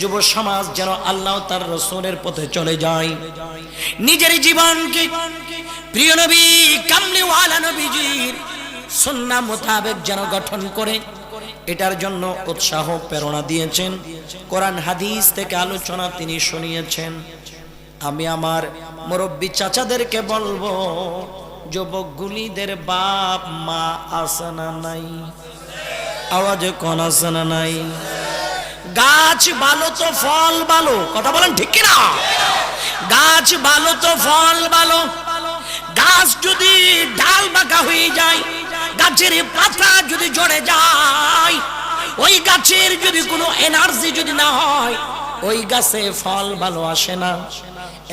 যুব সমাজ যেন আল্লাহ তার রসুলের পথে চলে যায়। নিজের জীবনকে প্রিয় নবী, কামলিওয়ালা নবীজির সন্না মোতাবেক যেন গঠন করে, এটার জন্য উৎসাহ, প্রেরণা দিয়েছেন। কোরআন, হাদিস থেকে আলোচনা তিনি শুনিয়েছেন। আমি আমার মুরব্বী চাচাদেরকে বলব, যুবকগুলিদের বাপ মা আসানা নাই? আওয়াজে কোন আসানা নাই? গাছ ভালো তো ফল ভালো। কথা বলেন ঠিক কিনা? গাছ ভালো তো ফল ভালো। গাছ যদি ডাল বাঁকা হয়ে যায়, গাছের পাতা যদি জড়ে যায়, ওই গাছের যদি কোনো এনার্জি যদি না হয়, ওই গাছে ফল ভালো আসে না।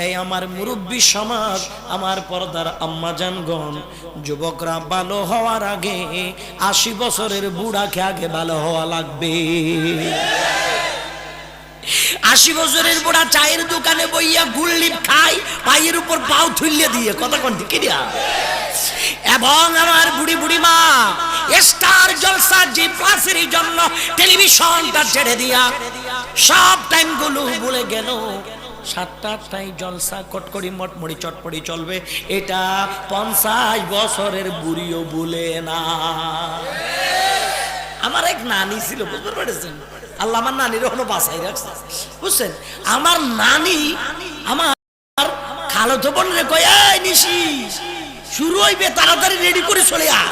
এই আমার মুরব্বী সমাজ, আমার পর্দার আম্মা জানগণ, যুবকরা ভালো হওয়ার আগে আশি বছরের বুড়াকে আগে ভালো হওয়া লাগবে। আশি বছরের বুড়া চায়ের দোকানে বইয়া গুল্লিপ খাই পায়ের উপর পাও থুলিয়ে দিয়ে, কথা কোন ঠিক এবং আমার বুড়ি বুড়ি মা স্টার জলসা জি প্লাসের জন্য টেলিভিশনটা ছেড়ে দিয়া, সব টাইমগুলো ভুলে গেল। সাতটা আটটায় জলসা কটকড়ি মটমড়ি চটপড়ি চলবে। এটা পঞ্চাশ বছরের বুড়িও বলে না। আমার এক নানি ছিল, বুঝতে পেরেছেন? আল্লাহ আমার নানির হলো বাসাই রাখছে। বুঝছেন? আমার নানি আমার খালতো বোন রে নিশি, শুরু হইবে, তাড়াতাড়ি রেডি করে চলে আ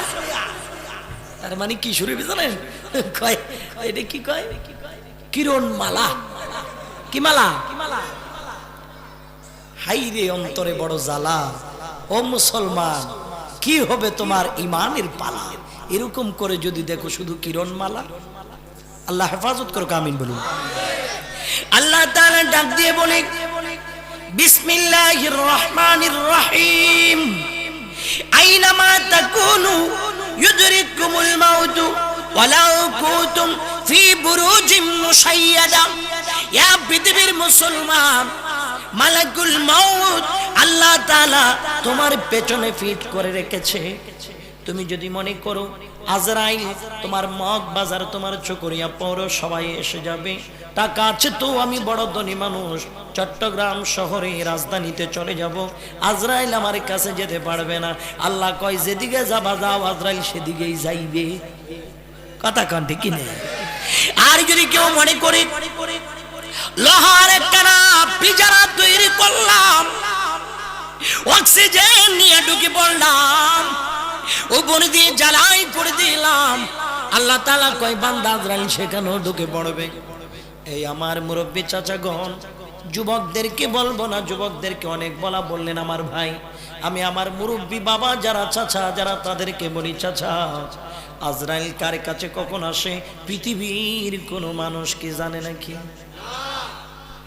তার মানে কি শুরু হইবে জানেন কয়, এটা কি কয়? কিরণ মালা কি মালা হাই রে অন্তরে বড় জ্বালা। ও মুসলমান, কি হবে তোমার ইমানের পালা? এরকম করে যদি দেখো শুধু কিরণ মালা আল্লাহ হেফাজত করো কামিন বলুন। আল্লাহ ডাক দিয়ে বলে রহিম। আইনামা তাকুনু ইউদরিকুমুল ওয়ালাউ কুনতুম ফি বুরুজিম মুশাইয়াদা। ইয়া পৃথিবীর মুসলমান মালাকুল মাউত, আল্লাহ তাআলা তোমার পেছনে ফিট করে রেখেছে। তুমি যদি মনে করো আজরাইল তোমার মগ বাজার তোমার চকরিয়া পৌর সবাই এসে যাবে টাকা আছে তো আমি বড় ধনী মানুষ, চট্টগ্রাম শহরে রাজধানীতে চলে যাব, আজরাইল আমার কাছে যেতে পারবে না। আল্লাহ কয়, যেদিকে যাবা যাও, আজরাইল সেদিকেই যাইবে। কথা কণ্ঠে কিনে? আর যদি কেউ মনে করে লোহার একখানা পিজারা তৈরি করলাম। অক্সিজেন নিয়ে ঢুকে পড়লাম। উপর দিয়ে জ্বালাই পড়ে দিলাম। আল্লাহ তালা কয়, বান্দা আজরাইল সেখানেও ঢুকে পড়বে। এই আমার মুরব্বী চাচাগণ, যুবকদেরকে বলব না, যুবকদেরকে অনেক বলা বললেন আমার ভাই। আমি আমার মুরব্বী বাবা, যারা চাচা, যারা তাদেরকে বলি চাচা, আজরাইল কার কাছে কখন আসে? পৃথিবীর কোনো মানুষ কি জানে নাকি?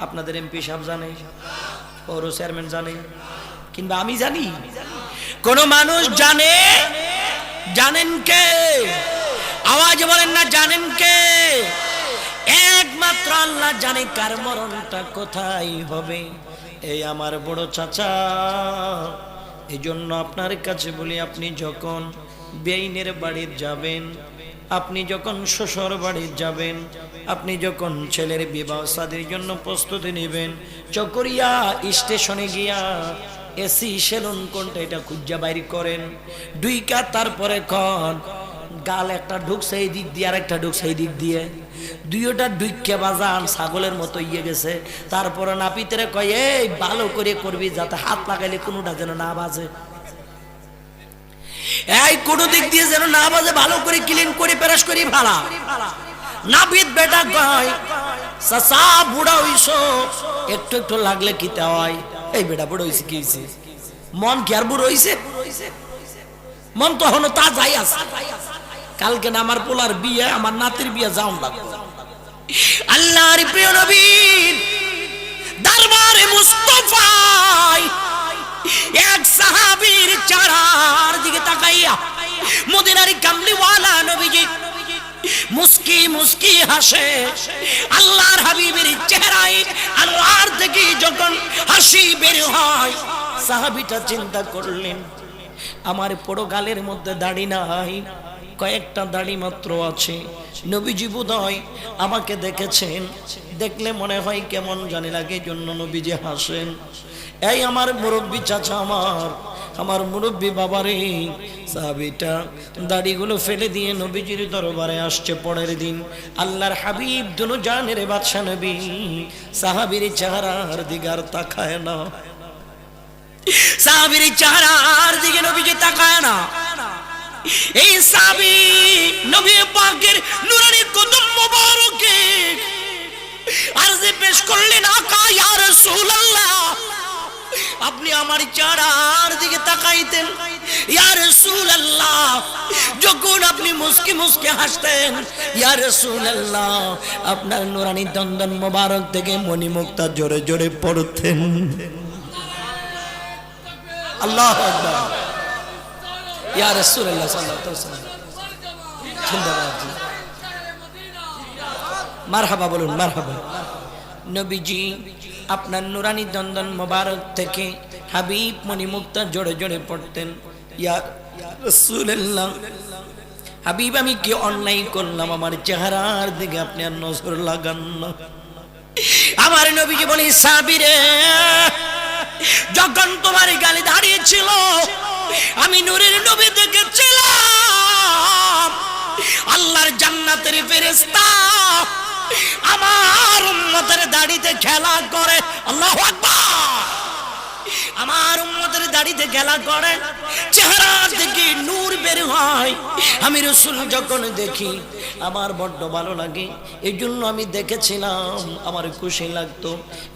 আপনাদের এমপি সাহেব জানে, পৌর চেয়ারম্যান জানে, কিংবা আমি জানি। কোন মানুষ জানে, জানেন কে? আওয়াজ বলেন না, জানেন কে? একমাত্র আল্লাহ জানে কার মরণটা কোথায় হবে। এই আমার বড় চাচা এই জন্য আপনার কাছে বলি, আপনি যখন বেইনের বাড়ি যাবেন আপনি যখন শ্বশুর বাড়ি যাবেন, আপনি যখন ছেলের বিবাহ সাদের জন্য প্রস্তুতি নেবেন, চকরিয়া স্টেশনে গিয়া এসি সেলুন কোনটা এটা খুঁজা বাইর করেন। দুইকা তারপরে কন, গাল একটা ঢুকছে এই দিক দিয়ে আর একটা ঢুকছে এই দিক দিয়ে। দুইটা ডুইকে বাজান, ছাগলের মতো ইয়ে গেছে। তারপরে নাপিতেরে কয়, এই, ভালো করে করবি যাতে হাত লাগাইলে কোনোটা যেন না বাজে। এই কোনো দিক দিয়ে যেন না বাজে, ভালো করে ক্লিন করে, পেরাস করি ভাড়া নাপিত বেটা কয় সাসা বুড়া হইছো, একটু একটু লাগলে কি হয়? এই বেটা, বুড়ো হইছে, কি হইছে? মন কি আর বুড়ো হইছে? মন তো হনো তা যাই আছে। কালকে না আমার পোলার বিয়ে, আমার নাতির বিয়ে, যাও লাগবে আল্লাহর প্রিয় নবীর দরবারে মুস্তফায় এক সাহাবীর চারার দিকে তাকাইয়া মদিনারি কামলিওয়ালা নবীজি মুস্কি মুস্কি হাসে। আল্লাহর হাবিবের চেহারায় আল্লাহর থেকে যখন হাসি বের হয়, সাহাবিটা চিন্তা করলেন, আমার পোড়ো গালের মধ্যে দাড়ি নাই, কয়েকটা দাড়ি মাত্র আছে। নবীজি বোধহয় আমাকে দেখেছেন, দেখলে মনে হয় কেমন জানি লাগে জন্য নবীজি হাসেন। এই আমার মুরব্বী চাচা আমার আমার মুরব্বী বাবারে, সাহাবিটা দাড়িগুলো ফেলে দিয়ে নবীজির দরবারে আসছে পরের দিন। আল্লাহর হাবিব দুনো জানের বাদশা নবী, সাহাবির চেহারার দিগার তাকায় না। সাহাবির চেহারার দিকে নবীজি তাকায় না। এই সাবি নবী পাকের নুরানি কদম মোবারকে আরজে পেশ করলেন, আকা ইয়া রাসূলুল্লাহ। আপনি আমার চেহারার দিকে তাকাইতেন। ইয়া রাসূলুল্লাহ, যখন আপনি মুস্কি মুস্কি হাসতেন, ইয়া রাসূলুল্লাহ, আপনার নুরানি দন্দন মোবারক থেকে জোরে জোরে পড়তেন। আল্লাহ মারহাবা বলুন, মারহাবা। নবীজি আপনার নুরানি দন্দন মোবারক থেকে হাবিব মণিমুক্তা জোরে জোরে পড়তেন হাবিব আমি কি অন্যায় করলাম? আমার চেহারার দিকে আপনি আর নজর লাগান না। আমার নবীজি বলি, সাবিরে, যখন তোমার গালে দাঁড়িয়েছিল, আমি নূরের নবী দেখেছিলাম। আল্লাহর জান্নাতের ফেরেশতা আমার উম্মতের দাড়িতে খেলা করে। আল্লাহু আমার উম্মতের দাড়িতে খেলা করে। চেহারা থেকে নূর বের হয়। আমি রসুল যখন দেখি, আমার বড্ড ভালো লাগে। এই জন্য আমি দেখেছিলাম, আমার খুশি লাগতো।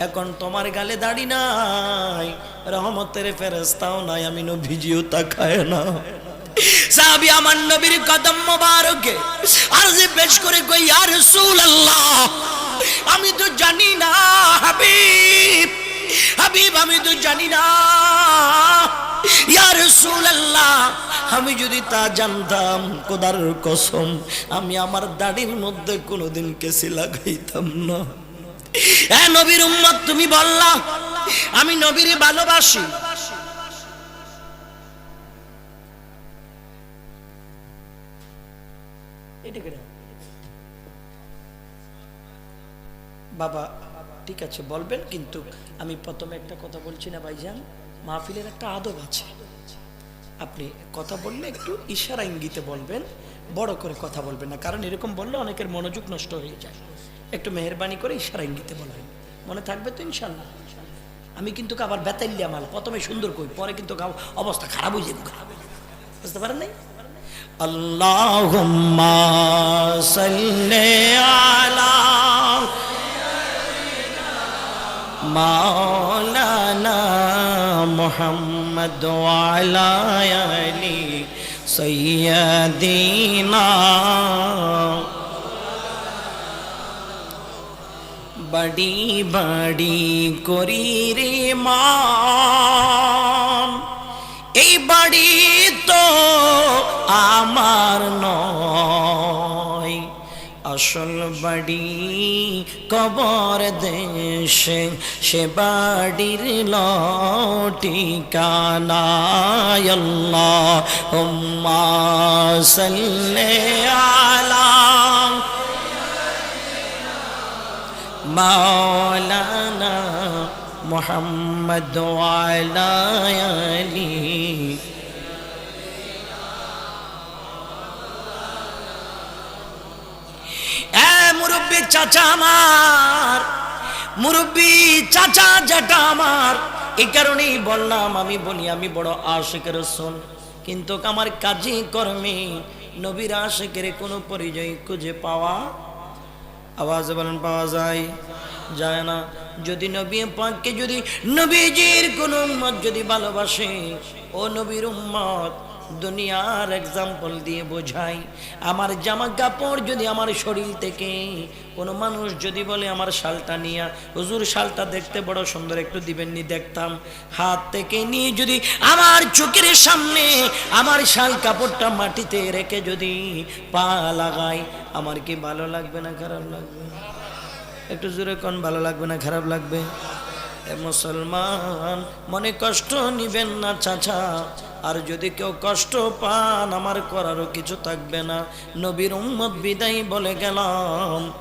এখন তোমার গালে দাড়ি নাই, রহমতের ফেরেস্তাও নাই, আমি নভিজিও তাকায় না। সাহাবি আমার নবীর কদম মোবারকে আরজে পেশ করে কই, ইয়া রাসূলুল্লাহ, আমি তো জানি না, হাবিব হাবিব, আমি তো জানি না। ইয়া রাসূলুল্লাহ, আমি যদি তা জানতাম কোদার কসম, আমি আমার দাড়ির মধ্যে কোনোদিন কেসি লাগাইতাম না। হ্যাঁ নবীর উম্মত, তুমি বললা, আমি নবীর ভালোবাসি। এটা কেন? বাবা, ঠিক আছে, বলবেন, কিন্তু আমি প্রথমে একটা কথা বলছি না ভাইজান। মাহফিলের একটা আদব আছে। আপনি কথা বললে একটু ইশারা ইঙ্গিতে বলবেন, বড় করে কথা বলবেন না। কারণ এরকম বললে অনেকের মনোযোগ নষ্ট হয়ে যায়। একটু মেহরবানি করে ইশারা ইঙ্গিতে বলবেন মনে থাকবে তো ইনশাল্লাহ আমি কিন্তু আবার বেতাল্লিয়া মাল, প্রথমে সুন্দর কই, পরে কিন্তু অবস্থা খারাপ হয়ে যাবে বুঝতে পারেন নাই? আল্লাহুম্মা সাল্লি আলা মাওলানা মুহাম্মদ ওয়ালা আলি সৈয়দিনা বড়ি বড়ি করি রে মান এই বাড়ি তো আমার নয়। আসল বাড়ি কবর দেশে, সে বাড়ির লটিকানায় আল্লাহ হুম্মা সাল্লি আলা মাওলানা মোহাম্মদ ওয়ালা আলী চাচা আমার, মুরব্বী চাচা যেটা আমার। এই কারণেই বললাম, আমি বলি, আমি বড় আশেকের শোন কিন্তু আমার কাজে কর্মে, নবীর আশেকের কোনো পরিচয় খুঁজে পাওয়া, আওয়াজ বলেন, পাওয়া যায় যায় না। যদি নবী পাককে, যদি নবীজির কোন উম্মত যদি ভালোবাসে, ও নবীর উম্মত দুনিয়ার এক্সাম্পল দিয়ে বোঝাই। আমার জামা কাপড় যদি আমার শরীর থেকে, কোনো মানুষ যদি বলে আমার শালটা নিয়ে, হুজুর, শালটা দেখতে বড় সুন্দর, একটু দিবেননি, দেখতাম। হাত থেকে নিয়ে যদি আমার চোখের সামনে আমার শাল কাপড়টা মাটিতে রেখে যদি পা লাগাই, আমার কি ভালো লাগবে না, খারাপ লাগবে? একটু জোরে কোন, ভালো লাগবে না, খারাপ লাগবে? মুসলমান, মনে কষ্ট নিবেন না চাচা। আর যদি কেউ কষ্ট পান, আমার করারও কিছু থাকবে না। নবীর উম্মত বিদায় বলে গেলাম।